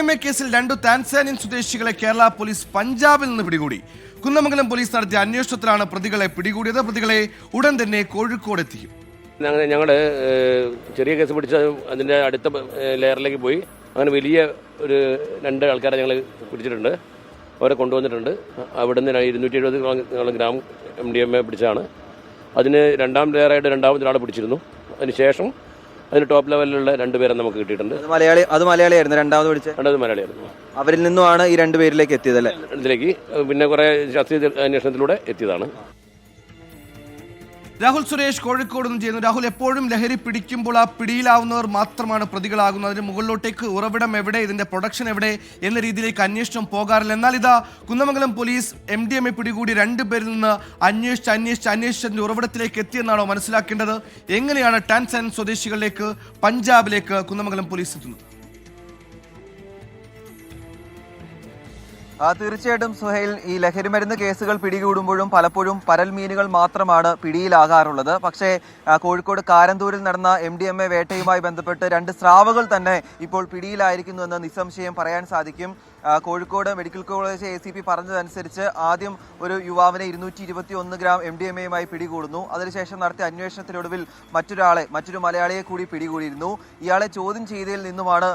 M A കേസിൽ രണ്ടു Tanzanian സ്വദേശികളെ Kerala police പഞ്ചാബിൽ നിന്ന് പിടികൂടി. കുന്നമംഗലം പോലീസ് നടത്തിയ അന്വേഷണത്തിലാണ് പ്രതികളെ പിടികൂടിയത്. പ്രതികളെ ഉടൻ തന്നെ കോഴിക്കോട് എത്തിക്കും. അങ്ങനെ ഞങ്ങൾ ചെറിയ കേസ് പിടിച്ച അതിന്റെ അടുത്ത ലെയറിലേക്ക് പോയി. അങ്ങനെ വലിയ ഒരു രണ്ട് ആൾക്കാരെ ഞങ്ങൾ പിടിച്ചിട്ടുണ്ട്. അവരെ കൊണ്ടുവന്നിട്ടുണ്ട്. അവിടെ നിന്ന് ഇരുന്നൂറ്റി എഴുപത് gram M D M A പിടിച്ചതാണ്. അതിന് രണ്ടാം ലെയറായിട്ട് രണ്ടാമത്തെ ഒരാളെ പിടിച്ചിരുന്നു. അതിന് ശേഷം അതിന് ടോപ്പ് ലെവലിലുള്ള രണ്ടുപേരെ നമുക്ക് കിട്ടിയിട്ടുണ്ട്. അത് മലയാളി അത് മലയാളിയായിരുന്നു രണ്ടാമത് വിളിച്ചത് രണ്ടാമത് മലയാളിയായിരുന്നു. അവരിൽ നിന്നുമാണ് ഈ രണ്ടുപേരിലേക്ക് എത്തിയതല്ലേ ഇതിലേക്ക് പിന്നെ കുറേ ശാസ്ത്രീയ അന്വേഷണത്തിലൂടെ എത്തിയതാണ്. രാഹുൽ സുരേഷ് കോഴിക്കോട് നിന്ന് ചെയ്യുന്നു. രാഹുൽ എപ്പോഴും ലഹരി പിടിക്കുമ്പോൾ ആ പിടിയിലാവുന്നവർ മാത്രമാണ് പ്രതികളാകുന്നത്. അതിന് മുകളിലോട്ടേക്ക് ഉറവിടം എവിടെ? ഇതിന്റെ പ്രൊഡക്ഷൻ എവിടെ? എന്ന രീതിയിലേക്ക് അന്വേഷണം പോകാറില്ല. എന്നാൽ ഇതാ Kunnamangalam police M D M A പിടികൂടി രണ്ടുപേരിൽ നിന്ന് അന്വേഷിച്ച് അന്വേഷിച്ച് അന്വേഷിച്ചതിന്റെ ഉറവിടത്തിലേക്ക് എത്തിയെന്നാണോ മനസ്സിലാക്കേണ്ടത്? എങ്ങനെയാണ് ടാൻസൻ സ്വദേശികളിലേക്ക് പഞ്ചാബിലേക്ക് കുന്നമംഗലം പോലീസ് എത്തുന്നത്? തീർച്ചയായിട്ടും സുഹൈൽ ഈ ലഹരിമരുന്ന് കേസുകൾ പിടികൂടുമ്പോഴും പലപ്പോഴും പരൽ മീനുകൾ മാത്രമാണ് പിടിയിലാകാറുള്ളത്. പക്ഷേ കോഴിക്കോട് കാരന്തൂരിൽ നടന്ന എം ഡി എം എ വേട്ടയുമായി ബന്ധപ്പെട്ട് രണ്ട് സ്രാവുകൾ തന്നെ ഇപ്പോൾ പിടിയിലായിരിക്കുന്നു എന്ന് നിസ്സംശയം പറയാൻ സാധിക്കും. Kozhikode medical college A C P പറഞ്ഞതനുസരിച്ച് ആദ്യം ഒരു യുവാവിനെ ഇരുന്നൂറ്റി ഇരുപത്തി ഒന്ന് ഗ്രാം എം ഡി എം എയുമായി പിടികൂടുന്നു. അതിനുശേഷം നടത്തിയ അന്വേഷണത്തിനൊടുവിൽ മറ്റൊരാളെ മറ്റൊരു മലയാളിയെ കൂടി പിടികൂടിയിരുന്നു. ഇയാളെ ചോദ്യം ചെയ്തതിൽ നിന്നുമാണ്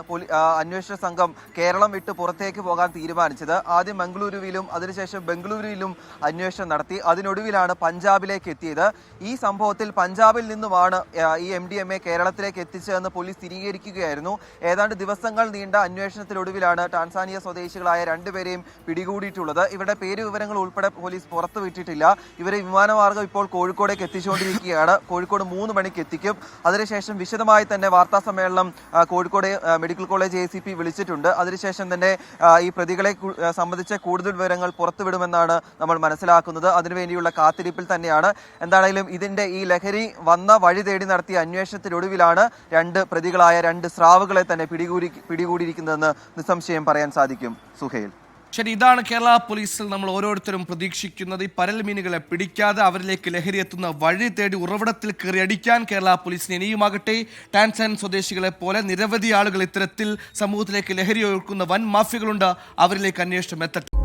അന്വേഷണ സംഘം കേരളം വിട്ട് പുറത്തേക്ക് പോകാൻ തീരുമാനിച്ചത്. ആദ്യം മംഗളൂരുവിലും അതിനുശേഷം ബംഗളൂരുവിലും അന്വേഷണം നടത്തി. അതിനൊടുവിലാണ് പഞ്ചാബിലേക്ക് എത്തിയത്. ഈ സംഭവത്തിൽ പഞ്ചാബിൽ നിന്നുമാണ് ഈ എം ഡി എം എ കേരളത്തിലേക്ക് എത്തിച്ചതെന്ന് പോലീസ് സ്ഥിരീകരിക്കുകയായിരുന്നു. ഏതാണ്ട് ദിവസങ്ങൾ നീണ്ട അന്വേഷണത്തിനൊടുവിലാണ് ടാൻസാനിയ സ്വദേശികളായ രണ്ടുപേരെയും പിടികൂടിയിട്ടുള്ളത്. ഇവരുടെ പേര് വിവരങ്ങൾ ഉൾപ്പെടെ പോലീസ് പുറത്തുവിട്ടിട്ടില്ല ഇവരെ വിമാനമാർഗം ഇപ്പോൾ കോഴിക്കോടേക്ക് എത്തിച്ചുകൊണ്ടിരിക്കുകയാണ്. കോഴിക്കോട് മൂന്ന് മണിക്ക് എത്തിക്കും. അതിനുശേഷം വിശദമായി തന്നെ വാർത്താ സമ്മേളനം Kozhikode medical college A C P വിളിച്ചിട്ടുണ്ട്. അതിനുശേഷം തന്നെ ഈ പ്രതികളെ സംബന്ധിച്ച കൂടുതൽ വിവരങ്ങൾ പുറത്തുവിടുമെന്നാണ് നമ്മൾ മനസ്സിലാക്കുന്നത്. അതിനുവേണ്ടിയുള്ള കാത്തിരിപ്പിൽ തന്നെയാണ്. എന്താണെങ്കിലും ഇതിന്റെ ഈ ലഹരി വന്ന വഴി തേടി നടത്തിയ അന്വേഷണത്തിനൊടുവിലാണ് രണ്ട് പ്രതികളായ രണ്ട് സ്രാവുകളെ തന്നെ പിടികൂടി പിടികൂടിയിരിക്കുന്നതെന്ന് നിസ്സംശയം പറയാൻ സാധിക്കും. സുഹേൽ. ശരി ഇതാണ് കേരള പോലീസിൽ നമ്മൾ ഓരോരുത്തരും പ്രതീക്ഷിക്കുന്നത്. ഈ പരൽ മീനുകളെ പിടിക്കാതെ അവരിലേക്ക് ലഹരി എത്തുന്ന വഴി തേടി ഉറവിടത്തിൽ കയറി അടിക്കാൻ കേരള പോലീസിന് ഇനിയുമാകട്ടെ. ടാൻസാൻ സ്വദേശികളെ പോലെ നിരവധി ആളുകൾ ഇത്തരത്തിൽ സമൂഹത്തിലേക്ക് ലഹരി ഒഴുക്കുന്ന വൻ മാഫിയകളുണ്ട്. അവരിലേക്ക് അന്വേഷണം എത്തട്ടെ.